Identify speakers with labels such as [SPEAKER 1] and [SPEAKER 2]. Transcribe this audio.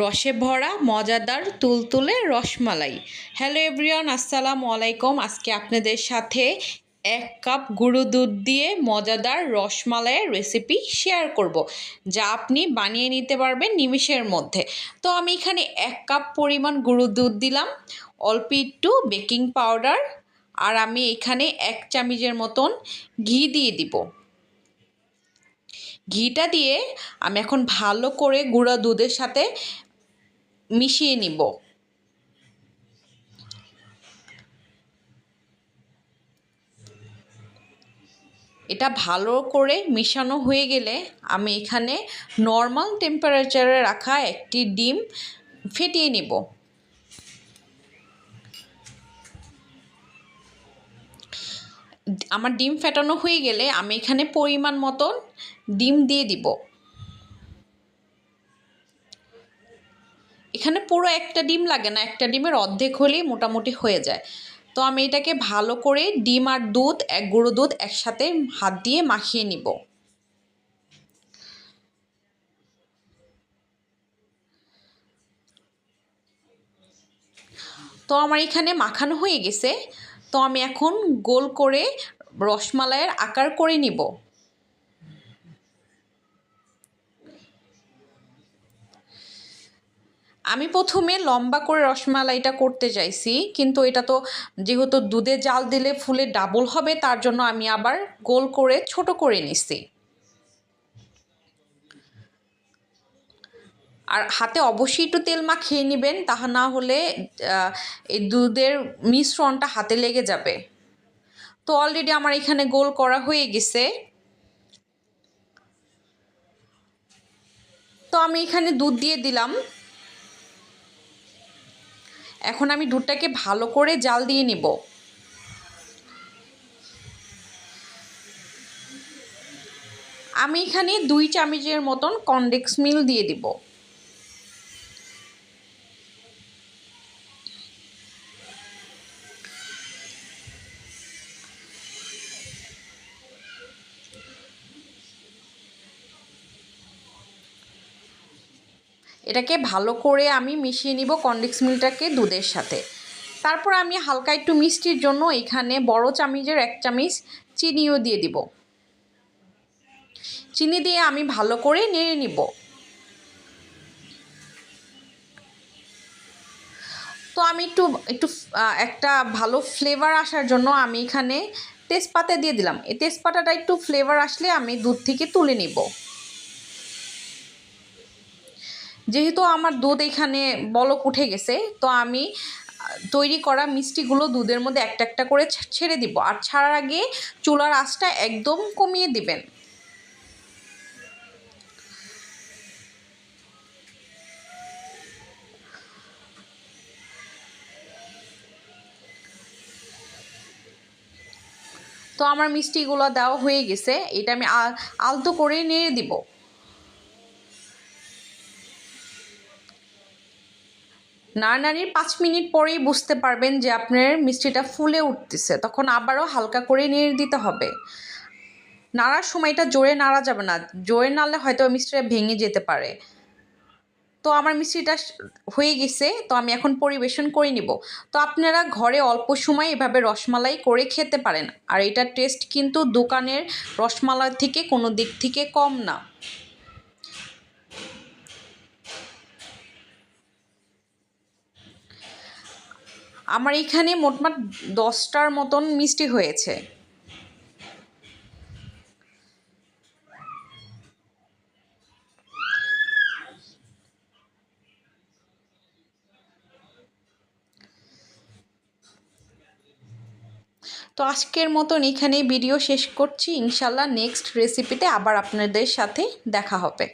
[SPEAKER 1] রসে ভরা, মজাদার, তুলতুলে রসমালাই। হ্যালো এভরিওয়ান আসসালামু আলাইকুম। আজকে আপনাদের সাথে এক কাপ গুঁড়ো দুধ দিয়ে মজাদার রসমালাইয়ের রেসিপি শেয়ার করব, যা আপনি বানিয়ে নিতে পারবেন নিমিষের মধ্যে। তো আমি এখানে এক কাপ পরিমাণ গুঁড়ো দুধ দিলাম, অল্প একটু বেকিং পাউডার আর আমি এখানে এক চামচের মতন ঘি দিয়ে দিব। ঘিটা দিয়ে আমি এখন ভালো করে গুঁড়া দুধের সাথে মিশিয়ে নিব। এটা ভালো করে মিশানো হয়ে গেলে আমি এখানে নর্মাল টেম্পারেচারে রাখা একটি ডিম ফেটিয়ে নিব। আমার ডিম ফেটানো হয়ে গেলে আমি এখানে পরিমাণ মতন ডিম দিয়ে দিব। এখানে পুরো একটা ডিম লাগে না, একটা ডিমের অর্ধেক হলেই মোটামুটি হয়ে যায়। তো আমি এটাকে ভালো করে ডিম আর দুধ, এক গুঁড়ো দুধ একসাথে হাত দিয়ে মাখিয়ে নিব। তো আমার এখানে মাখানো হয়ে গেছে। তো আমি এখন গোল করে রসমালাইয়ের আকার করে নিব। আমি প্রথমে লম্বা করে রসমালাইটা করতে চাইছি, কিন্তু এটা তো যেহেতু দুধে জাল দিলে ফুলে ডাবল হবে, তার জন্য আমি আবার গোল করে ছোট করে নিছি। আর হাতে অবশ্যই একটু তেল মাখিয়ে নেবেন, তাহা না হলে এই দুধের মিশ্রণটা হাতে লেগে যাবে। তো অলরেডি আমার এখানে গোল করা হয়ে গেছে। তো আমি এখানে দুধ দিয়ে দিলাম। এখন আমি দুধটাকে ভালো করে জাল দিয়ে নিব। আমি এখানে দুই চামচের মতন কনডেক্স মিল দিয়ে দিব। এটাকে ভালো করে আমি মিশিয়ে নিব কন্ডেক্স মিল্কটাকে দুধের সাথে। তারপর আমি হালকা একটু মিষ্টির জন্য এখানে বড় চামিচের এক চামিচ চিনিও দিয়ে দিব। চিনি দিয়ে আমি ভালো করে নেড়ে নিব। তো আমি একটু একটু একটা ভালো ফ্লেভার আসার জন্য আমি এখানে তেজপাতা দিয়ে দিলাম। এই তেজপাতাটা একটু ফ্লেভার আসলে আমি দুধ থেকে তুলে নিব। যেহেতু আমার দুধ এখানে বলক উঠে গেছে, তো আমি তৈরি করা মিষ্টিগুলো দুধের মধ্যে একটা একটা করে ছেড়ে দিব। আর ছাড়ার আগে চুলার আঁচটা একদম কমিয়ে দিবেন। তো আমার মিষ্টিগুলো দেওয়া হয়ে গেছে। এটা আমি আলতো করে নিয়ে দিব। নাড়ানাড়ির পাঁচ মিনিট পরেই বুঝতে পারবেন যে আপনার মিষ্টিটা ফুলে উঠতেছে। তখন আবারও হালকা করে নিয়ে দিতে হবে। নাড়ার সময়টা জোরে নাড়া যাবে না। জোরে নাড়লে হয়তো মিষ্টিটা ভেঙে যেতে পারে। তো আমার মিষ্টিটা হয়ে গেছে। তো আমি এখন পরিবেশন করে নিব। তো আপনারা ঘরে অল্প সময় এভাবে রসমালাই করে খেতে পারেন। আর এটার টেস্ট কিন্তু দোকানের রসমালাই থেকে কোনো দিক থেকে কম না। আমার এখানে মোটমাট দশটার মতন মিষ্টি হয়েছে। তো আজকের মতন এখানে ভিডিও শেষ করছি। ইনশাল্লাহ নেক্সট রেসিপিতে আবার আপনাদের সাথে দেখা হবে।